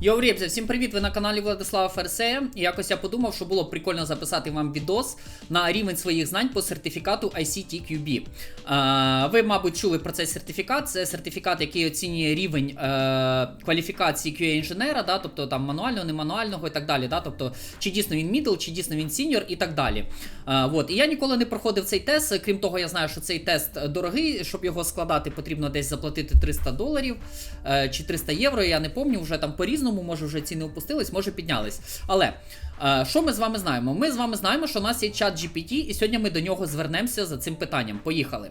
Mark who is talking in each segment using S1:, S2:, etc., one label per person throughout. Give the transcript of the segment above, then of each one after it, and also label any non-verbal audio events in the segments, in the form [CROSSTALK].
S1: Йоу, ребзя, всім привіт! Ви на каналі Владислава Ферсея. І якось я подумав, що було б прикольно записати вам відос на рівень своїх знань по сертифікату ICTQB. Е, ви, мабуть, чули про цей сертифікат. Це сертифікат, який оцінює рівень е, кваліфікації QA-інженера, да, тобто там мануального, не мануального і так далі. Да, тобто, чи дійсно він middle, чи дійсно він senior і так далі. Е, вот. І я ніколи не проходив цей тест. Крім того, я знаю, що цей тест дорогий. Щоб його складати, потрібно десь заплатити 300 доларів е, чи 300 євро. Я не пам'ятаю, вже там по-різному, може вже ціни опустились, може піднялись. Але е, що ми з вами знаємо? Ми з вами знаємо, що у нас є чат GPT, і сьогодні ми до нього звернемося за цим питанням. Поїхали.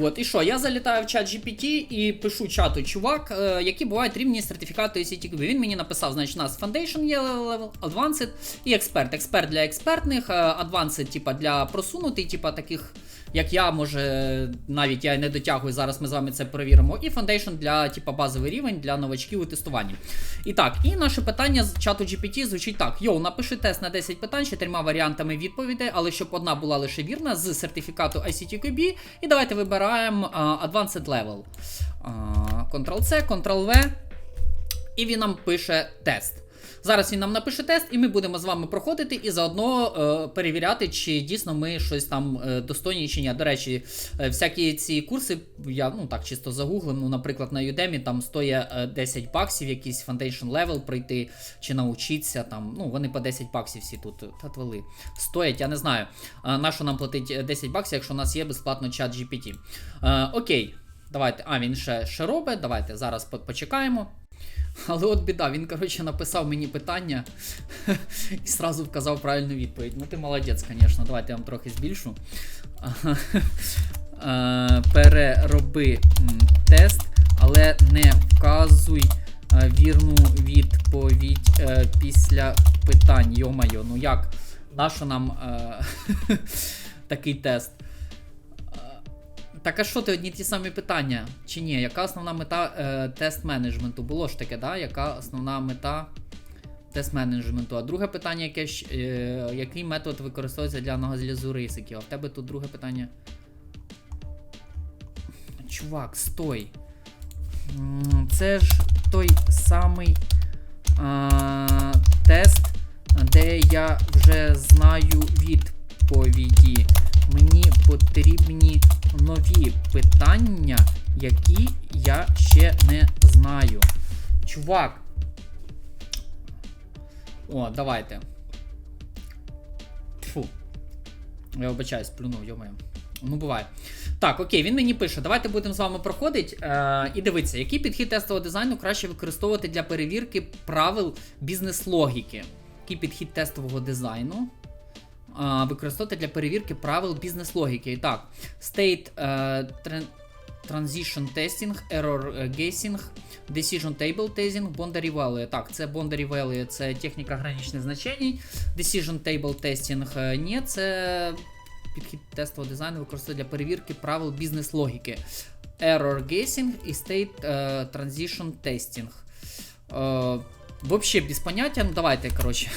S1: От, і що, я залітаю в чат GPT і пишу чату, чувак, е, які бувають рівні сертифікату ICTQB. Він мені написав, значить, у нас Foundation є level, Advanced і Expert. Expert для експертних, е, Advanced, типа для просунутих, типа таких, як я, може, навіть я не дотягую, зараз ми з вами це перевіримо. І Foundation для типа базовий рівень для новачків у тестуванні. І так, і наше питання з чату GPT звучить так: Йоу, напиши тест на 10 питань з чотирма варіантами відповідей, але щоб одна була лише вірна з сертифікату ICTQB. І давайте вибираємо а, Advanced Level. Ctrl-C, Ctrl-V. І він нам пише тест. Зараз він нам напише тест, і ми будемо з вами проходити і заодно е, перевіряти, чи дійсно ми щось там е, достойні чи ні. До речі, е, всякі ці курси, я ну так чисто загуглив. Ну, наприклад, на Udemy там стоїть е, 10 баксів, якийсь foundation level пройти чи навчитися. Там, ну, вони по 10 баксів всі тут татвали. Стоять, я не знаю. На що нам платить 10 баксів, якщо у нас є безплатно чат GPT. Окей, давайте. А, він ще, ще робить. Давайте зараз почекаємо. Але от біда, він, коротше, написав мені питання [LAUGHS] і сразу вказав правильну відповідь. Ну ти молодець, звісно. Давайте я вам трохи збільшу. [LAUGHS] Е, Перероби тест, але не вказуй е, вірну відповідь е, після питань. Йо-майо, ну як? Нащо нам [LAUGHS] такий тест? Так, а що ти одні ті самі питання? Чи ні? Яка основна мета е, тест менеджменту? Було ж таке, да? Яка основна мета тест менеджменту? А друге питання, яке ж, е, який метод використовується для аналізу ризиків? А в тебе тут друге питання. Чувак, стой. Це ж той самий а, тест, де я вже знаю відповіді. Мені потрібні нові питання, які я ще не знаю. Чувак. О, давайте. Фу. Я вибачаюсь, плюнув, йомаю. Ну, буває. Так, окей, він мені пише. Давайте будемо з вами проходити. Е, і дивитися, який підхід тестового дизайну краще використовувати для перевірки правил бізнес-логіки. Який підхід тестового дизайну використовувати для перевірки правил бізнес-логіки. І так, state е, tran- transition testing, error е, guessing, decision table testing, boundary value. Так, це boundary value, це техніка граничних значень. Decision table testing е, ні, це підхід тестового дизайну використовує для перевірки правил бізнес-логіки. Error guessing і state е, transition testing. Е, Вообще без поняття, ну давайте, коротше,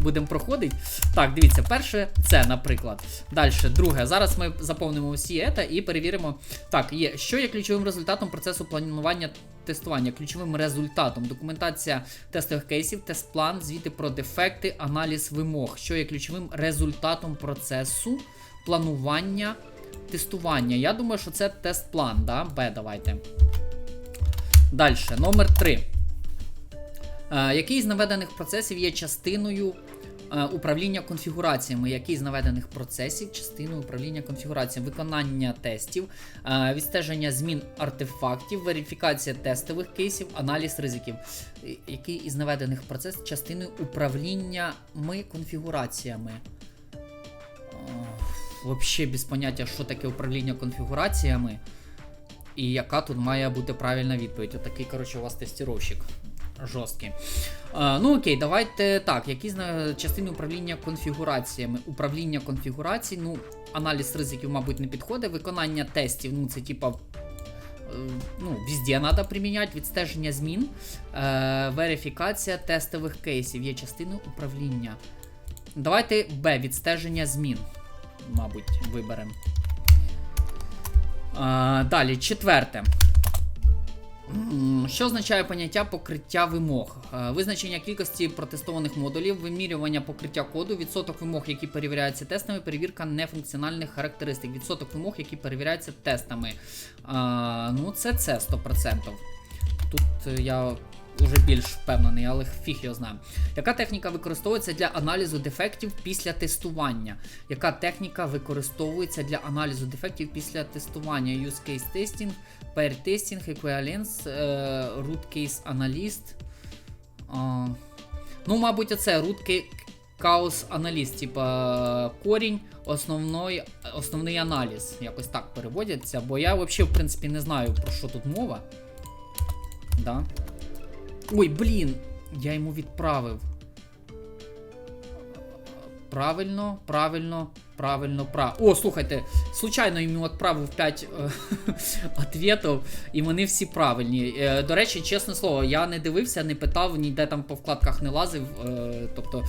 S1: будемо проходити. Так, дивіться, перше це, наприклад. Далі, друге. Зараз ми заповнимо всі це і перевіримо. Так, є. Що є ключовим результатом процесу планування тестування? Ключовим результатом документація тестових кейсів, тест-план, звіти про дефекти, аналіз вимог. Що є ключовим результатом процесу планування тестування? Я думаю, що це тест-план, да? Б, давайте. Далі, номер 3. Е, Який з наведених процесів є частиною е, управління конфігураціями? Який з наведених процесів частиною управління конфігураціями? Виконання тестів, е, відстеження змін артефактів, верифікація тестових кейсів, аналіз ризиків. Який із наведених процесів частиною управління ми конфігураціями? Взагалі без поняття, що таке управління конфігураціями. І яка тут має бути правильна відповідь? Отакий, коротше, у вас тестіровщик жорсткий. Е, ну окей, давайте так. Які частини управління конфігураціями? Управління конфігурацій, ну, аналіз ризиків, мабуть, не підходить. Виконання тестів, ну, це типа. е, Ну, везде треба приміняти відстеження змін, е, верифікація тестових кейсів є частиною управління. Давайте Б, відстеження змін. Мабуть, виберемо. Е, далі, четверте. Що означає поняття покриття вимог? Е, Визначення кількості протестованих модулів, вимірювання покриття коду, відсоток вимог, які перевіряються тестами, перевірка нефункціональних характеристик, відсоток вимог, які перевіряються тестами. Ну, це це 100%. Тут е, я вже більш впевнений, але фіг його знаю. Яка техніка використовується для аналізу дефектів після тестування? Яка техніка використовується для аналізу дефектів після тестування? Use case testing, pair testing, equivalence, е, root case analyst. Ну, мабуть, оце root cause analyst, типа корінь, основний, основний аналіз. Якось так переводяться, бо я взагалі, в принципі, не знаю, про що тут мова. Да. Ой, блін, я йому відправив. Правильно, правильно, правильно, правильно. О, слухайте, случайно йому відправив 5 [LAUGHS] ответів, і вони всі правильні. Е, До речі, чесне слово, я не дивився, не питав, ніде там по вкладках не лазив. е, Тобто,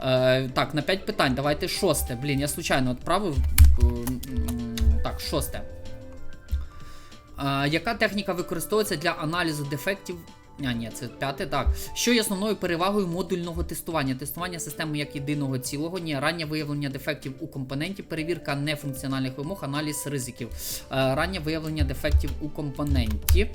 S1: е, так, на 5 питань. Давайте шосте. Блін, я случайно відправив. е, Так, шосте. Яка техніка використовується для аналізу дефектів? А, ні, це п'яте, так. Що є основною перевагою модульного тестування? Тестування системи як єдиного цілого, ні, раннє виявлення дефектів у компоненті, перевірка нефункціональних вимог, аналіз ризиків, Е, раннє виявлення дефектів у компоненті.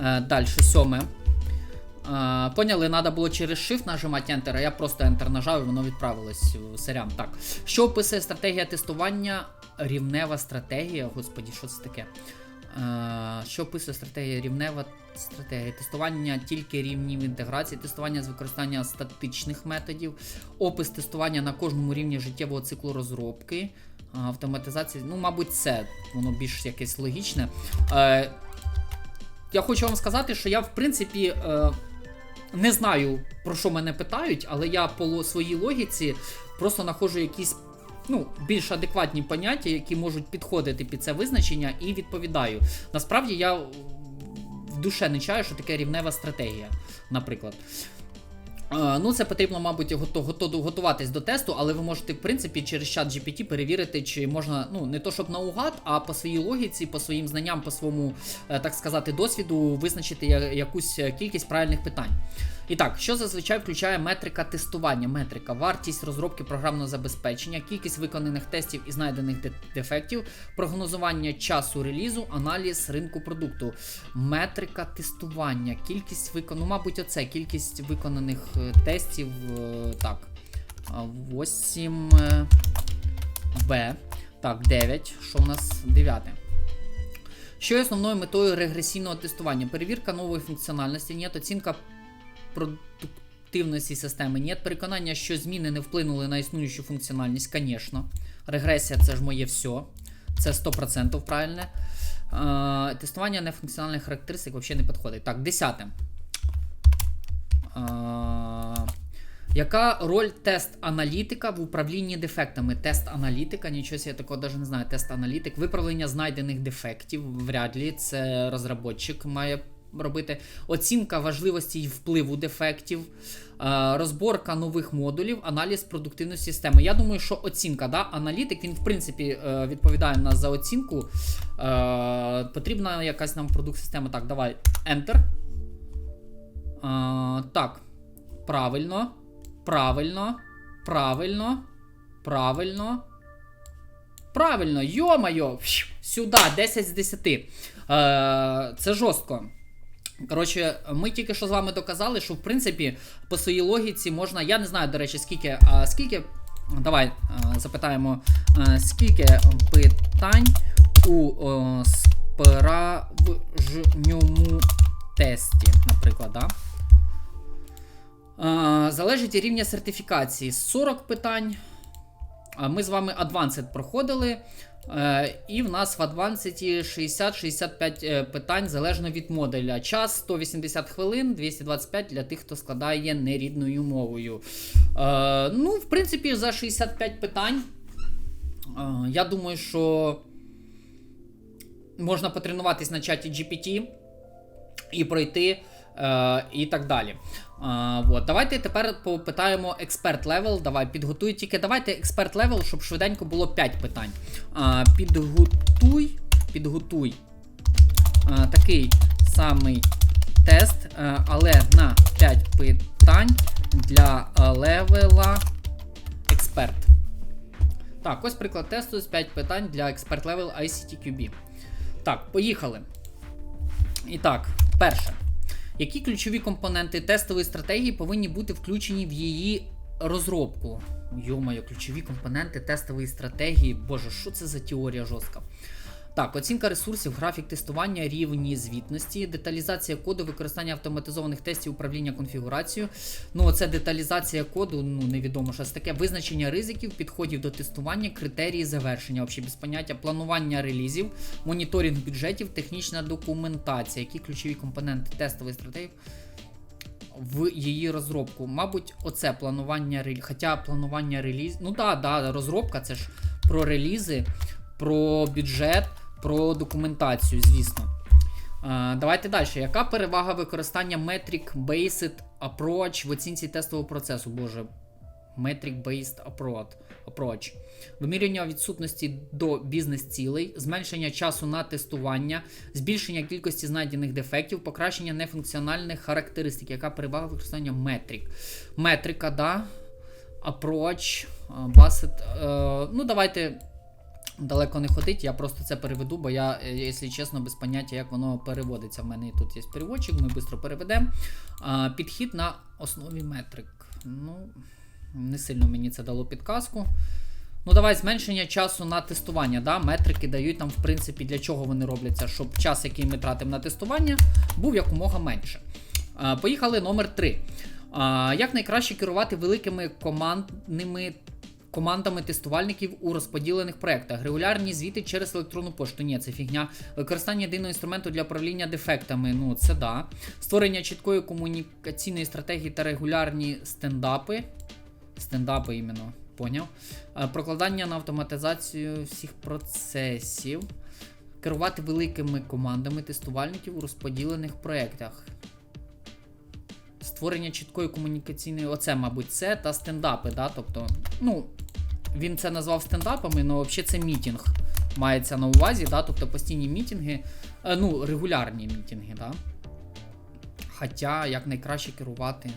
S1: Е, Далі, сьоме. Е, Поняли, треба було через Shift нажимати Enter, а я просто Enter нажав і воно відправилось сорян. Так. Що описує стратегія тестування? Рівнева стратегія. Господі, що це таке? Е, Що описує стратегія рівнева стратегія? Тестування тільки рівнів інтеграції, тестування з використання статичних методів, опис тестування на кожному рівні життєвого циклу розробки, е, автоматизації. Ну, мабуть, це воно більш якесь логічне. Е, Я хочу вам сказати, що я, в принципі, не знаю, про що мене питають, але я по своїй логіці просто знаходжу якісь ну, більш адекватні поняття, які можуть підходити під це визначення, і відповідаю. Насправді я в душе не чаю, що таке рівнева стратегія, наприклад. Е, Ну, це потрібно, мабуть, готуватись до тесту, але ви можете, в принципі, через чат GPT перевірити, чи можна, ну, не то щоб наугад, а по своїй логіці, по своїм знанням, по своєму, е, так сказати, досвіду визначити якусь е, кількість правильних питань. І так, що зазвичай включає метрика тестування? Метрика, вартість розробки програмного забезпечення, кількість виконаних тестів і знайдених дефектів, прогнозування часу релізу, аналіз ринку продукту. Метрика тестування, кількість викон... ну, мабуть, оце кількість виконаних е, тестів. е, Так. 8 Б. Так, 9. Що у нас 9? Що є основною метою регресійного тестування? Перевірка нової функціональності, ні, оцінка продуктивності системи, ні, переконання, що зміни не вплинули на існуючу функціональність, звісно. Регресія це ж моє все. Це 100% правильне. Е, тестування нефункціональних характеристик взагалі не підходить. Так, десяте. Е, яка роль тест-аналітика в управлінні дефектами? Тест-аналітика, нічого я такого навіть не знаю. Тест-аналітик, виправлення знайдених дефектів, вряд ли це розробник має робити. Оцінка важливості і впливу дефектів, е, розборка нових модулів, аналіз продуктивності системи. Я думаю, що оцінка, да? аналітик, він в принципі е, відповідає нас за оцінку. Е, Потрібна якась нам продукт система. Так, давай. Enter. Так. Правильно. Правильно. Правильно. Правильно. Правильно, йо-майо! Сюди, 10 з 10. Е, це жорстко. Коротше, ми тільки що з вами доказали, що в принципі по своїй логіці можна. Я не знаю, до речі, скільки. А, скільки. Давай е, запитаємо, е, скільки питань у е, справжньому тесті, наприклад, да? Е, залежить від рівня сертифікації. 40 питань. Ми з вами Advanced проходили. Е, і в нас в Advanced 60-65 е, питань залежно від модуля. Час 180 хвилин, 225 для тих, хто складає нерідною мовою. Е, ну, в принципі, за 65 питань. я думаю, що можна потренуватись на чаті GPT і пройти. Е, і так далі. Е, от. Давайте тепер попитаємо експерт левел. Давай, підготуй тільки давайте експерт левел, щоб швиденько було 5 питань. Е, підготуй. Підготуй. Такий самий тест, але на 5 питань для левела експерт. Так, ось приклад тесту з 5 питань для експерт левел ICTQB. Так, поїхали. І так, перше. Які ключові компоненти тестової стратегії повинні бути включені в її розробку? Йомаю, ключові компоненти тестової стратегії. Боже, що це за теорія жорстка? Так, оцінка ресурсів, графік тестування, рівні звітності, деталізація коду, використання автоматизованих тестів управління конфігурацією. Ну, це деталізація коду, ну невідомо що це таке. Визначення ризиків, підходів до тестування, критерії завершення, взагалі без поняття, планування релізів, моніторинг бюджетів, технічна документація. Які ключові компоненти тестової стратегії в її розробку? Мабуть, оце планування релізів. Хоча планування реліз. Ну да, да, розробка це ж про релізи, про бюджет, про документацію, звісно. Е, Давайте далі. Яка перевага використання Metric Based Approach в оцінці тестового процесу? Боже, Metric Based Approach. Вимірювання відсутності до бізнес-цілей, зменшення часу на тестування, збільшення кількості знайдених дефектів, покращення нефункціональних характеристик. Яка перевага використання Metric? Метрика, да. Approach, е, Based. е, Ну, давайте далеко не ходить, я просто це переведу, бо я, е, якщо чесно, без поняття, як воно переводиться. В мене тут є переводчик, ми швидко переведемо. Підхід на основі метрик. Ну, не сильно мені це дало підказку. Ну, давай зменшення часу на тестування. Да? Метрики дають нам, в принципі, для чого вони робляться, щоб час, який ми тратимо на тестування, був якомога менше. А, Поїхали номер 3. А, Як найкраще керувати великими командними командами тестувальників у розподілених проєктах, регулярні звіти через електронну пошту. Ні, це фігня. Використання єдиного інструменту для управління дефектами. Ну, це да. Створення чіткої комунікаційної стратегії та регулярні стендапи. Стендапи іменно, поняв. Е, Прокладання на автоматизацію всіх процесів. Керувати великими командами тестувальників у розподілених проєктах. Створення чіткої комунікаційної, оце, мабуть, це та стендапи, да? Тобто, ну, він це назвав стендапами, але взагалі це мітінг мається на увазі, да? тобто постійні мітинги, е, ну, регулярні мітинги, да? Хоча як найкраще керувати.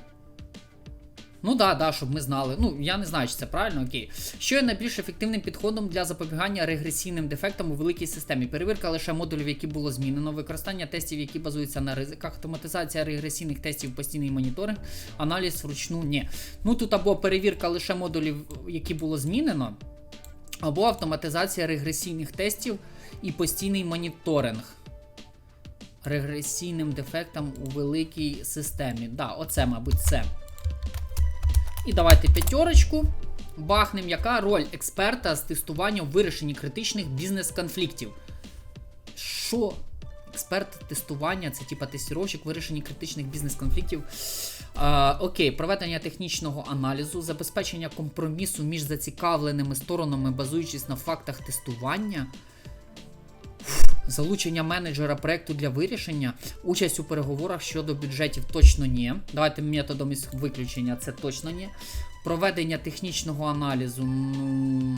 S1: Ну да, да, щоб ми знали. Ну, я не знаю, чи це правильно, окей. Що є найбільш ефективним підходом для запобігання регресійним дефектам у великій системі? Перевірка лише модулів, які було змінено, використання тестів, які базуються на ризиках, автоматизація регресійних тестів, постійний моніторинг, аналіз вручну. Ні. Ну тут або перевірка лише модулів, які було змінено, або автоматизація регресійних тестів і постійний моніторинг. Регресійним дефектам у великій системі. Да, оце, мабуть, це. І давайте п'ятерочку. Бахнем, яка роль експерта з тестування у вирішенні критичних бізнес-конфліктів. Що? Експерт тестування, це типа тестіровщик, вирішенні критичних бізнес-конфліктів. А, окей, проведення технічного аналізу, забезпечення компромісу між зацікавленими сторонами, базуючись на фактах тестування. Залучення менеджера проекту для вирішення, участь у переговорах щодо бюджетів точно ні. Давайте методом із виключення це точно ні. Проведення технічного аналізу ну,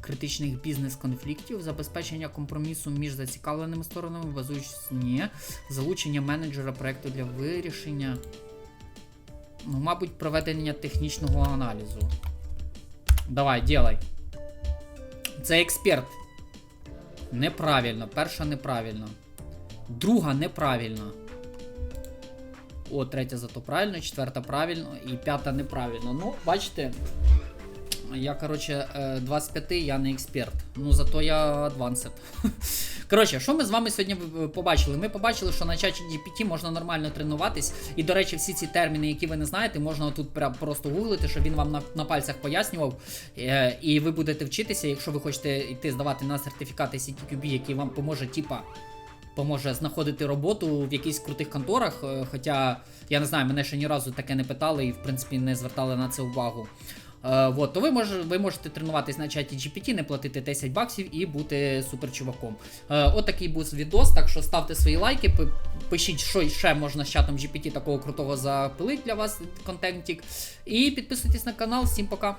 S1: критичних бізнес-конфліктів, забезпечення компромісу між зацікавленими сторонами, базуючись ні. Залучення менеджера проекту для вирішення. Ну, мабуть, проведення технічного аналізу. Давай, ділай. Це експерт. Неправильно. Перша неправильно. Друга неправильно. О, третя зато правильно, четверта правильно і п'ята неправильно. Ну, бачите. Я, коротше, е, 25 я не експерт. Ну, зато я адвансед. [LAUGHS] Коротше, що ми з вами сьогодні е, побачили? Ми побачили, що на чаті GPT можна нормально тренуватись. І, до речі, всі ці терміни, які ви не знаєте, можна тут просто гуглити, щоб він вам на, на пальцях пояснював. Е, і ви будете вчитися, якщо ви хочете йти здавати на сертифікати CTQB, який вам поможе, типа. Поможе знаходити роботу в якихось крутих конторах. е, Хоча, я не знаю, мене ще ні разу таке не питали і, в принципі, не звертали на це увагу. Е, вот, то ви, мож, ви можете тренуватись на чаті GPT, не платити 10 баксів і бути суперчуваком. Е, от такий був відос, так що ставте свої лайки, пишіть, що ще можна з чатом GPT такого крутого запилити для вас контентик. І підписуйтесь на канал. Всім пока!